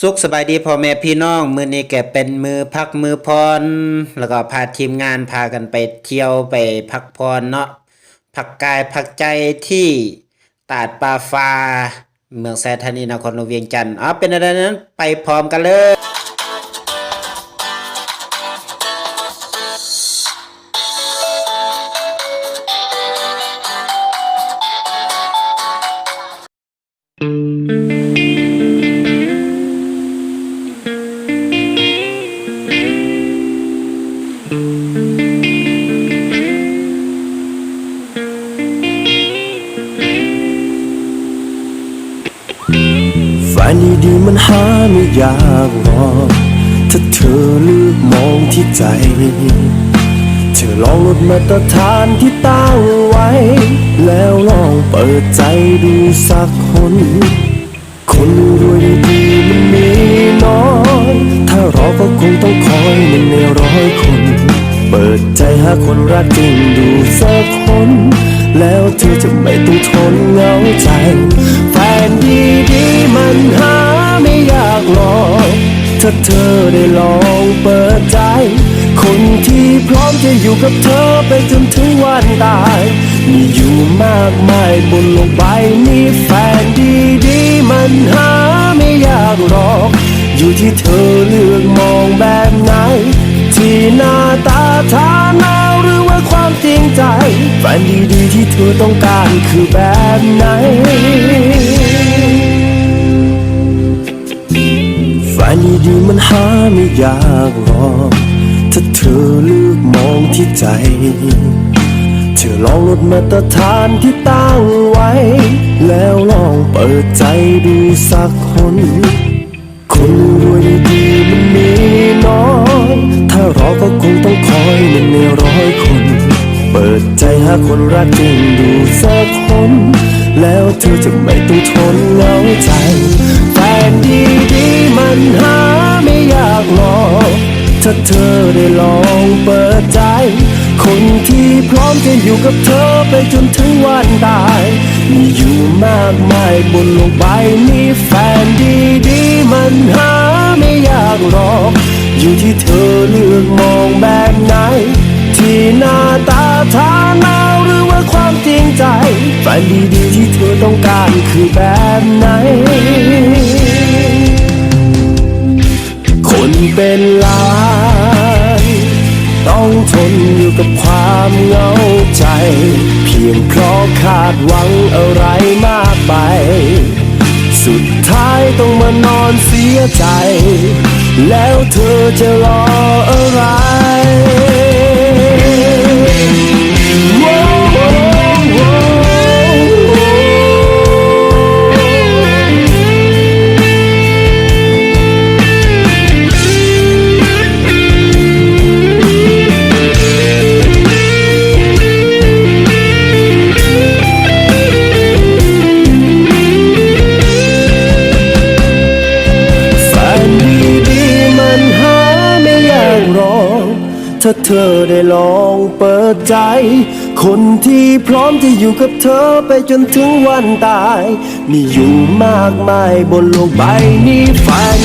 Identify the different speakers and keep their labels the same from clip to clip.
Speaker 1: สุขสบายดีพ่อแม่พี่น้อง มือนี้แกเป็นมือพักมือพร แล้วก็พาทีมงานพากันไปเที่ยวไปพักพรเนาะพักกายพักใจที่ตาดปลาฟ้าเมืองแซธานีนครหลวงเวียงจันทร์อ๋อเป็นอะไรนั้นไปพร้อมกันเลย
Speaker 2: ฝันดีๆมันหาไม่ยากหรอกถ้าเธอเลือกมองที่ใจ เธอลองลดมาตรฐานที่ตั้งไว้ แล้วลองเปิดใจดูสักคน คนรวยดีมันมีน้อย ถ้ารอก็คงต้องคอยหนึ่งในร้อยคน เปิดใจหาคนรักจริงดูสักคน แล้วเธอจะไม่ต้องทนเหงาใจ แฟนดี ๆมันหาไม่ยากหรอกถ้าเธอได้ลองเปิดใจ คนที่พร้อมจะอยู่กับเธอไปจนถึงวันตาย มีอยู่มากมายบนโลกใบนี้แฟนดีๆมันหาไม่ยากหรอก อยู่ที่เธอเลือกมองแบบไหน ที่หน้าตาฐานะหรือว่าความจริงใจ แฟนดีๆที่เธอต้องการคือแบบไหน มาไม่อยากรอถ้าเธอเลือกมองที่ใจ เธอลองลดมาตรฐานที่ตั้งไว้ แล้วลองเปิดใจดูสักคน คนรวยดีๆมันมีน้อย ถ้ารอก็คงต้องคอยหนึ่งในร้อยคน เปิดใจหาคนรักจริงดูสักคน แล้วเธอจะไม่ต้องทนเหงาใจแฟนดีๆมันหาากหรอกถ้าเธอได้ลองเปิดใจ คนที่พร้อมจะอยู่กับเธอไปจนถึงวันตายมีอยู่มากมายบนโลกใบนี้แฟนดีๆมันหาไม่ยากหรอก อยู่ที่เธอเลือกมองแบบไหน ที่หน้าตาฐานะหรือว่าความจริงใจแฟนดีๆที่เธอต้องการคือแบบไหน ใจ เพียงเพราะคาดหวังอะไรมากไป สุดท้ายต้องมานอนเสียใจ แล้วเธอจะรออะไร ถ้าเธอได้ลองเปิดใจ คนที่พร้อมจะอยู่กับเธอไปจนถึงวันตาย มีอยู่มากมายบนโลกใบนี้แฟน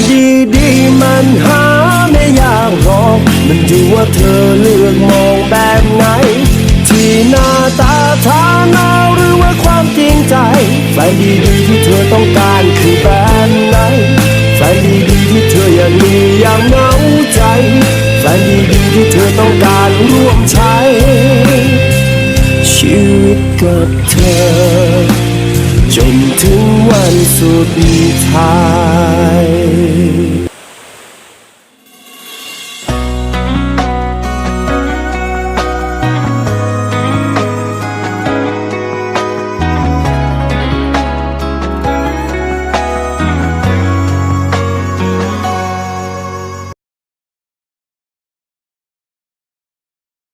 Speaker 2: ดีๆมันหาไม่ยากหรอก มันอยู่ว่าเธอเลือกมองแบบไหน ที่หน้าตาฐานะหรือว่าความจริงใจแฟนดีๆที่เธอต้องการคือแบบไหนแฟนดีๆที่เธออยังมีอย่างเหงาใจแฟนดีๆ ที่เธอต้องการร่วมใช้ ชีวิตกับเธอ จนถึงวันสุดท้าย